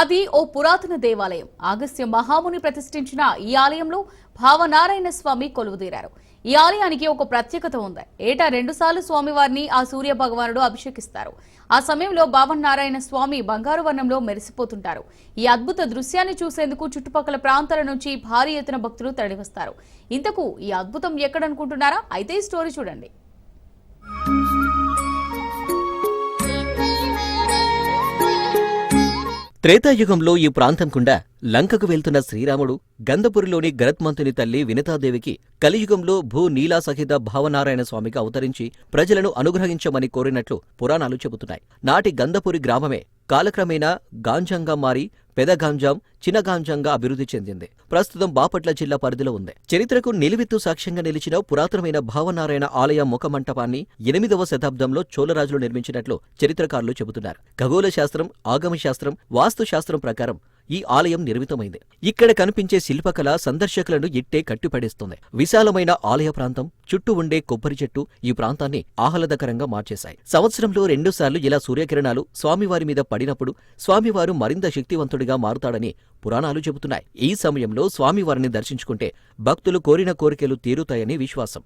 అది ఓ పురాతన దేవాలయం. ఆగస్త్య మహాముని ప్రతిష్ఠించిన ఈ ఆలయంలో భావనారాయణ స్వామి కొలువుదీరారు. ఈ ఆలయానికి ఒక ప్రత్యేకత ఉంది. ఏటా రెండుసార్లు స్వామివారిని ఆ సూర్య భగవానుడు అభిషేకిస్తారు. ఆ సమయంలో భావనారాయణ స్వామి బంగారు వర్ణంలో మెరిసిపోతుంటారు. ఈ అద్భుత దృశ్యాన్ని చూసేందుకు చుట్టుపక్కల ప్రాంతాల నుంచి భారీ ఎత్తున భక్తులు తరలివస్తారు. ఇంతకు ఈ అద్భుతం ఎక్కడనుకుంటున్నారా? అయితే ఈ స్టోరీ చూడండి. త్రేతాయుగంలో ఈ ప్రాంతం గుండా లంకకు వెళ్తున్న శ్రీరాముడు గంధపురిలోని గరత్మంతుని తల్లి వినతాదేవికి కలియుగంలో భూ నీలా సహిత భావనారాయణ స్వామికి అవతరించి ప్రజలను అనుగ్రహించమని కోరినట్లు పురాణాలు చెబుతున్నాయి. నాటి గంధపురి గ్రామమే కాలక్రమేణా గాంజంగా మారి పెదగాంజాం చినగాంజంగా అభివృద్ధి చెందింది. ప్రస్తుతం బాపట్ల జిల్లా పరిధిలో ఉంది. చరిత్రకు నిలువెత్తు సాక్ష్యంగా నిలిచిన పురాతనమైన భావనారాయణ ఆలయ ముఖమంటపాన్ని ఎనిమిదవ శతాబ్దంలో చోళరాజులు నిర్మించినట్లు చరిత్రకారులు చెబుతున్నారు. ఖగోళ శాస్త్రం ఆగమ శాస్త్రం వాస్తు శాస్త్రం ప్రకారం ఈ ఆలయం నిర్మితమైంది. ఇక్కడ కనిపించే శిల్పకళ సందర్శకులను ఇట్టే కట్టిపడేస్తుంది. విశాలమైన ఆలయ ప్రాంతం చుట్టూ ఉండే కొబ్బరి చెట్టు ఈ ప్రాంతాన్ని ఆహ్లాదకరంగా మార్చేశాయి. సంవత్సరంలో రెండుసార్లు ఇలా సూర్యకిరణాలు స్వామివారి మీద పడినప్పుడు స్వామివారు మరింత శక్తివంతుడిగా మారుతాడని పురాణాలు చెబుతున్నాయి. ఈ సమయంలో స్వామివారిని దర్శించుకుంటే భక్తులు కోరిన కోరికలు తీరుతాయని విశ్వాసం.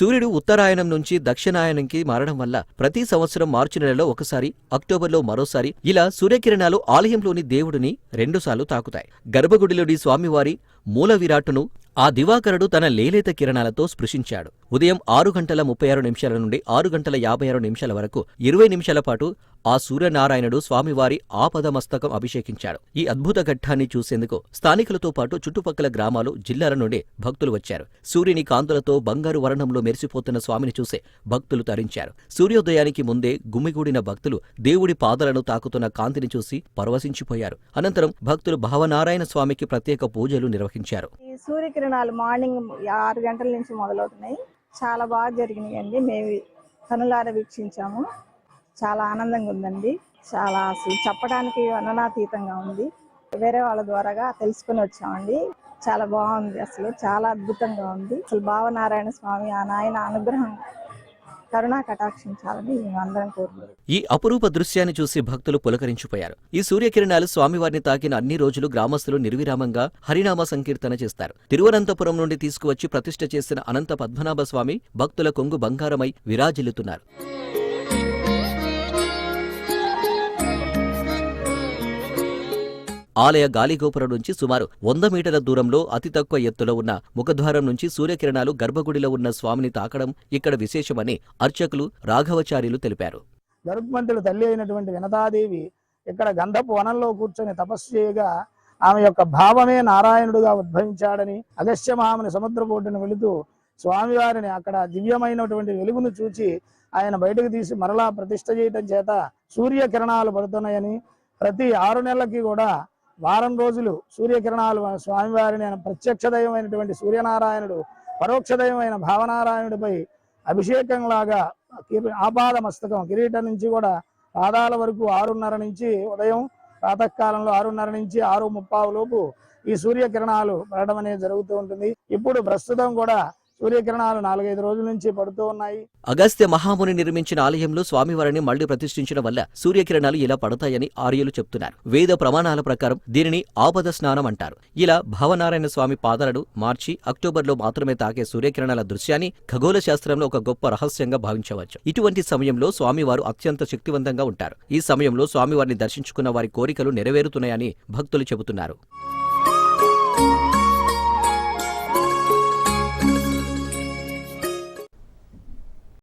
సూర్యుడు ఉత్తరాయణం నుంచి దక్షిణాయనంకి మారడం వల్ల ప్రతి సంవత్సరం మార్చి నెలలో ఒకసారి అక్టోబర్లో మరోసారి ఇలా సూర్యకిరణాలు ఆలయంలోని దేవుడిని రెండుసార్లు తాకుతాయి. గర్భగుడిలోని స్వామివారి మూలవిరాటును ఆ దివాకరుడు తన లేలేత కిరణాలతో స్పృశించాడు. ఉదయం ఆరు గంటల ముప్పై ఆరు నిమిషాల నుండి ఆరు గంటల యాభై ఆరు నిమిషాల వరకు ఇరవై నిమిషాల పాటు ఆ సూర్యనారాయణుడు స్వామివారి ఆపదమస్తకం అభిషేకించాడు. ఈ అద్భుత ఘట్టాన్ని చూసేందుకు స్థానికులతో పాటు చుట్టుపక్కల గ్రామాలు జిల్లాల నుండి భక్తులు వచ్చారు. సూర్యుని కాంతులతో బంగారు వర్ణంలో మెరిసిపోతున్న స్వామిని చూసే భక్తులు తరించారు. సూర్యోదయానికి ముందే గుమిగూడిన భక్తులు దేవుడి పాదలను తాకుతున్న కాంతిని చూసి పరవశించిపోయారు. అనంతరం భక్తులు భావనారాయణ స్వామికి ప్రత్యేక పూజలు నిర్వహించారు. ఈ సూర్యకిరణాలు మార్నింగ్ ఆరు గంటల నుంచి మొదలవుతున్నాయి. చాలా బాగా జరిగినాయండి. మేము కనులార వీక్షించాము. చాలా ఆనందంగా ఉందండి. చాలా అసలు చెప్పడానికి అననాతీతంగా ఉంది. వేరే వాళ్ళ ద్వారాగా తెలుసుకొని వచ్చామండి. చాలా బాగుంది అసలు. చాలా అద్భుతంగా ఉంది. అసలు భావనారాయణ స్వామి ఆ నాయన అనుగ్రహం కరుణా కటాక్షించాలని అందరం కోరుకుంటున్నాం. ఈ అపురూప దృశ్యాన్ని చూసి భక్తులు పులకరించిపోయారు. ఈ సూర్యకిరణాలు స్వామివారిని తాకిన అన్ని రోజులు గ్రామస్తులు నిర్విరామంగా హరినామ సంకీర్తన చేస్తారు. తిరువనంతపురం నుండి తీసుకువచ్చి ప్రతిష్ఠ చేసిన అనంత పద్మనాభ స్వామి భక్తుల కొంగు బంగారమై విరాజిల్లుతున్నారు. ఆలయ గాలిగోపురం నుంచి సుమారు వంద మీటర్ల దూరంలో అతి తక్కువ ఎత్తులో ఉన్న ముఖద్వారం నుంచి సూర్యకిరణాలు గర్భగుడిలో ఉన్న స్వామిని తాకడం ఇక్కడ విశేషమని అర్చకులు రాఘవచార్యులు తెలిపారు. గరుత్మంతుడు తల్లి అయినటువంటి వినతాదేవి ఇక్కడ గంధపు వనంలో కూర్చొని తపస్సు చేయగా ఆమె యొక్క భావమే నారాయణుడుగా ఉద్భవించాడని అగస్త్య మహాముని సముద్రపోటును వెళుతూ స్వామివారిని అక్కడ దివ్యమైనటువంటి వెలుగును చూచి ఆయన బయటకు తీసి మరలా ప్రతిష్ట చేయటం చేత సూర్యకిరణాలు పడుతున్నాయని ప్రతి ఆరు నెలలకి కూడా వారం రోజులు సూర్యకిరణాలు స్వామివారిని ఆయన ప్రత్యక్ష దైవమైనటువంటి సూర్యనారాయణుడు పరోక్ష దైవమైన భావనారాయణుడిపై అభిషేకం లాగా ఆపాద మస్తకం కిరీటం నుంచి కూడా పాదాల వరకు ఆరున్నర నుంచి ఉదయం ప్రాతకాలంలో ఆరున్నర నుంచి ఆరు ముప్పావు లోపు ఈ సూర్యకిరణాలు పడడం అనేది జరుగుతూ ఉంటుంది. ఇప్పుడు ప్రస్తుతం కూడా సూర్యకిరణాలు నాలుగైదు రోజుల నుంచి పడుతూ ఉన్నాయి. అగస్త్య మహాముని నిర్మించిన ఆలయంలో స్వామివారిని మళ్ళీ ప్రతిష్ఠించడం వల్ల సూర్యకిరణాలు ఇలా పడతాయని ఆర్యులు చెప్తున్నారు. వేద ప్రమాణాల ప్రకారం దీనిని ఆపద స్నానం అంటారు. ఇలా భావనారాయణ స్వామి పాదాలను మార్చి అక్టోబర్లో మాత్రమే తాకే సూర్యకిరణాల దృశ్యాన్ని ఖగోళ శాస్త్రంలో ఒక గొప్ప రహస్యంగా భావించవచ్చు. ఇటువంటి సమయంలో స్వామివారు అత్యంత శక్తివంతంగా ఉంటారు. ఈ సమయంలో స్వామివారిని దర్శించుకున్న వారి కోరికలు నెరవేరుతున్నాయని భక్తులు చెబుతున్నారు.